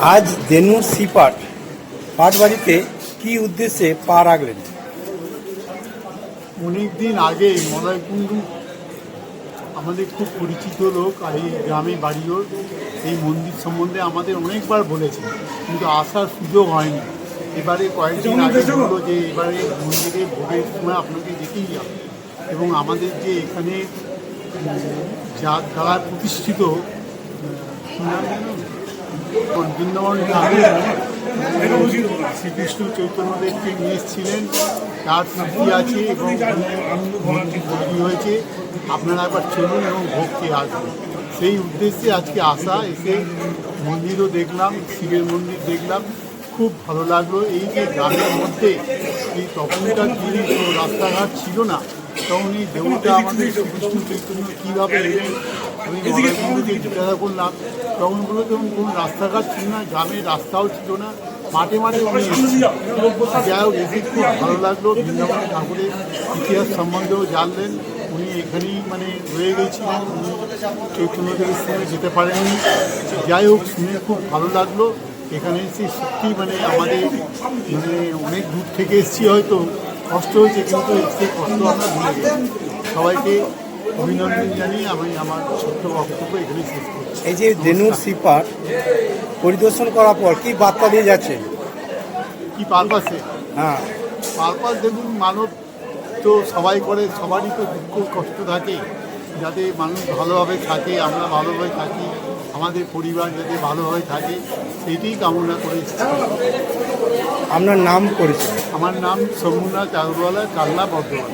আজ দেনুর সিপাট পাটবাড়িতে কি উদ্দেশ্যে পা রাখলেন? অনেক দিন আগে মলয়কুণ্ডু আমাদের খুব পরিচিত লোক আর এই গ্রামে বাড়িও এই মন্দির সম্বন্ধে আমাদের অনেকবার বলেছে কিন্তু আসার সুযোগ হয়নি। এবারে কয়েকদিন আগে বলল যে এবারে মন্দিরে ভোগের সময় আপনাকে যেতেই হবে। এবং আমাদের যে এখানে যা যারা প্রতিষ্ঠিত? শ্রীকৃষ্ণ চৈতন্যদেবকে নিয়ে এসেছিলেন তার স্মৃতি আছে এবং তৈরি হয়েছে। আপনারা একবার চলুন এবং খেয়ে আসবেন সেই উদ্দেশ্যে আজকে আসা, এসে মন্দিরও দেখলাম, শিবের মন্দির দেখলাম। খুব ভালো লাগল। এই যে গ্রামের মধ্যে এই তখনকার দিনে কোনো রাস্তাঘাট ছিল না, তখন এই দেউটা আমাদের শ্রীকৃষ্ণ চৈতন্য কীভাবে আমি মহারাজকে জিজ্ঞাসা করলাম তখন বলল কোনো রাস্তাঘাট ছিল না গ্রামের রাস্তাও ছিল না মাঠে মাঠে উনি এসেছেন। যাই হোক এসে খুব ভালো লাগল। বৃন্দাবন ঠাকুরের ইতিহাস সম্বন্ধেও জানলেন। উনি এখানেই মানে রয়ে গেছিলেন। উনি চৈতন্যদেবের সঙ্গে যেতে পারেননি। যাই হোক শুনে খুব ভালো লাগল। এখানে এসে সত্যি মানে আমাদের মানে অনেক দূর থেকে এসেছি হয়তো কষ্ট হয়েছে কিন্তু সেই কষ্ট আমরা ভুলে গেছি। সবাইকে অভিনন্দন জানিয়ে আমি আমার ছোট্ট বক্তব্য এখানে শেষ করছি। এই যে দেনুর সিপাট পরিদর্শন করার পর কি বার্তা দিয়ে যাচ্ছে? কি পারপাসে? হ্যাঁ। পারপাস দেখুন মানব তো সবাই করে সবারই তো দুঃখ কষ্ট থাকে। যাতে মানুষ ভালোভাবে থাকে আমরা ভালোভাবে থাকি আমাদের পরিবার যাতে ভালোভাবে থাকে সেটাই কামনা করে আপনার নাম করেছে আমার নাম সমুনাথ চারুয়ালা চাল্লা বর্ধমান।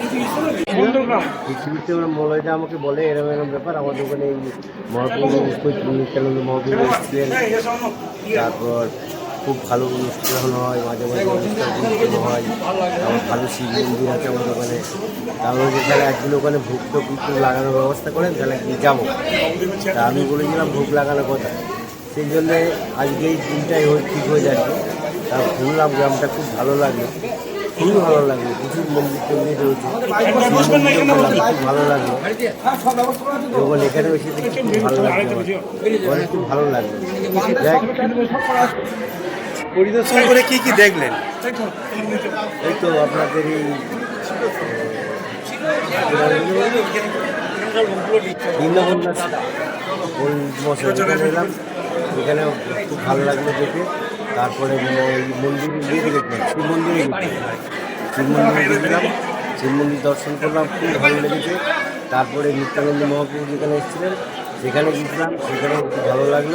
পৃথিবীতে ওরা মলয়টা আমাকে বলে এরকম এরকম ব্যাপার। আমাদের ওখানে এই মহাপ্রভু নিত্যানন্দ মহাপ্রভু তারপর খুব ভালো অনুষ্ঠান হয়, মাঝে মাঝে অনুষ্ঠান হয়। তারপর ভালো শিব মন্দির আছে আমাদের ওখানে। তারপরে যে তাহলে একদিন ওখানে ভোগ কিছু লাগানোর ব্যবস্থা করেন, তাহলে একদিন যাব। তা আমি বলেছিলাম ভোগ লাগানোর কথা। সেই জন্যে আজকে এই দিনটাই ঠিক হয়ে যাচ্ছে। তা ঘুরলাম গ্রামটা খুব ভালো লাগল খুবই ভালো লাগল প্রচুর মন্দির টন্দির রয়েছে। খুব ভালো লাগল এবং এখানে এসে খুব ভালো লাগল অনেক খুব ভালো লাগল পরিদর্শন করে কি কি দেখলেন? এই তো আপনাদের এই ওই এলাম। এখানে খুব ভালো লাগল দেখে। তারপরে এই মন্দির ইয়ে দেখলাম শিব মন্দিরে শিব মন্দিরে দেখলাম শিব মন্দির দর্শন করলাম খুব ভালো লেগেছে। তারপরে নিত্যানন্দ মহাপ্রভু যেখানে এসেছিলেন সেখানে গেছিলাম সেখানে খুব ভালো লাগল।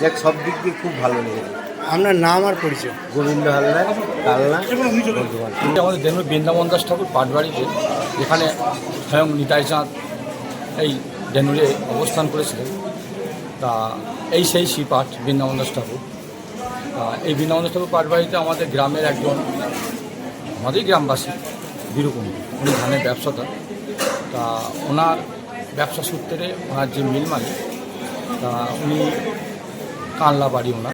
যাক সব দিক দিয়ে খুব ভালো লেগেছে। আপনার নাম আর পরিচয়? গোবিন্দ হালদার কালনা বর্ধমান। আমাদের দেনু বৃন্দাবন দাস ঠাকুর পাটবাড়িতে যেখানে স্বয়ং নিতাই চাঁদ এই ডেনুরে অবস্থান করেছিলেন। তা এই সেই শ্রীপাঠ বৃন্দাবন দাস ঠাকুর। এই বৃন্দাবন ঠাকুর পাঠবাড়িতে আমাদের গ্রামের একজন, আমাদের গ্রামবাসী বীরকম উনি ধানের ব্যবসাদার। তা ওনার ব্যবসা সূত্রে ওনার যে মিল মালিক তা উনি কানলা বাড়ি ওনার।